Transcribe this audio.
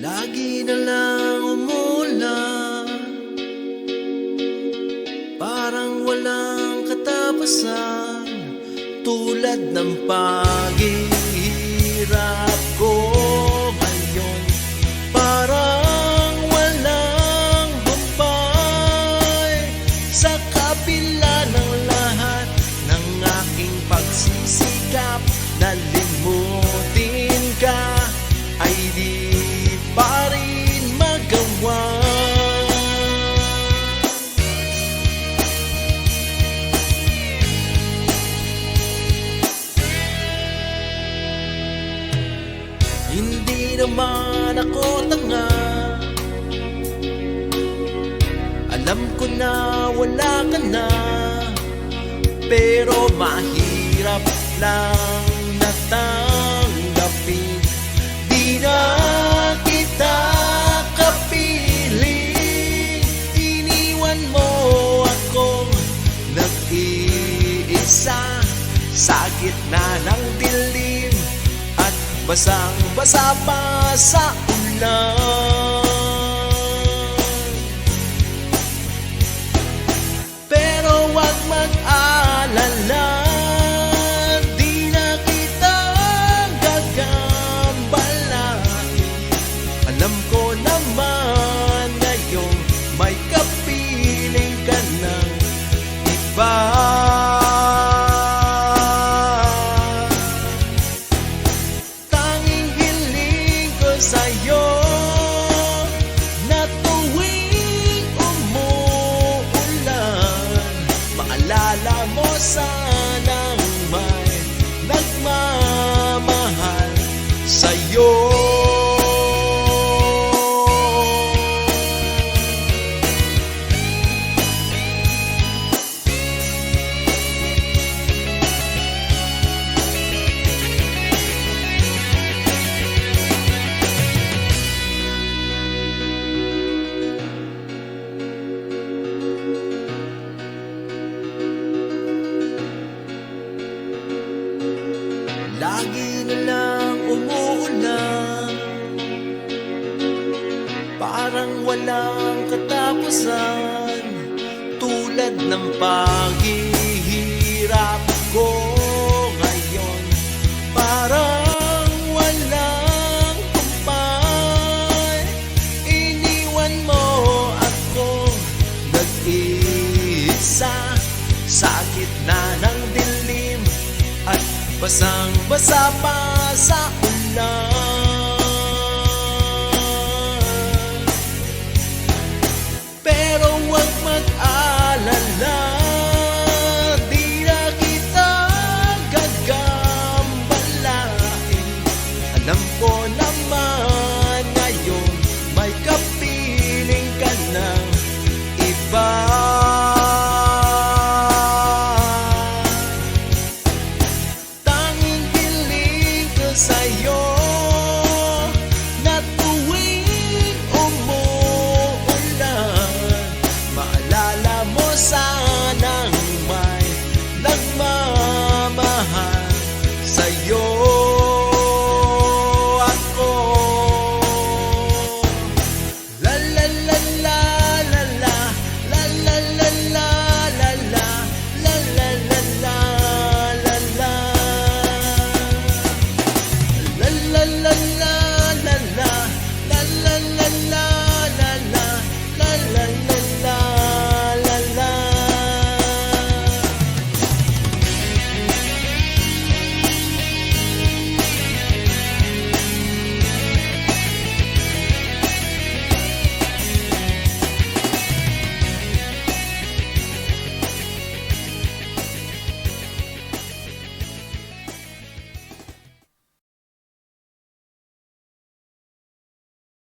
Lagi na lang umulan Parang walang katapusan Tulad ng paghihirap ko ngayon. Parang walang bumpay Sa kabila ng lahat Ng aking pagsisikap. Na limit Hindi naman ako tanga. Alam ko na wala ka na Pero mahirap lang natanggapin. Di na kita kapiling Iniwan mo akong nag-iisa Sa gitna ng dilim At basang-basa pa sa ulan Lagi na lang umuulan Parang walang katapusan. Tulad ng paghihirap ko ngayon. Parang walang kumpay Iniwan mo ako. Nag-iisa Sa gitna ng dilim at basang-basa pa sa ulan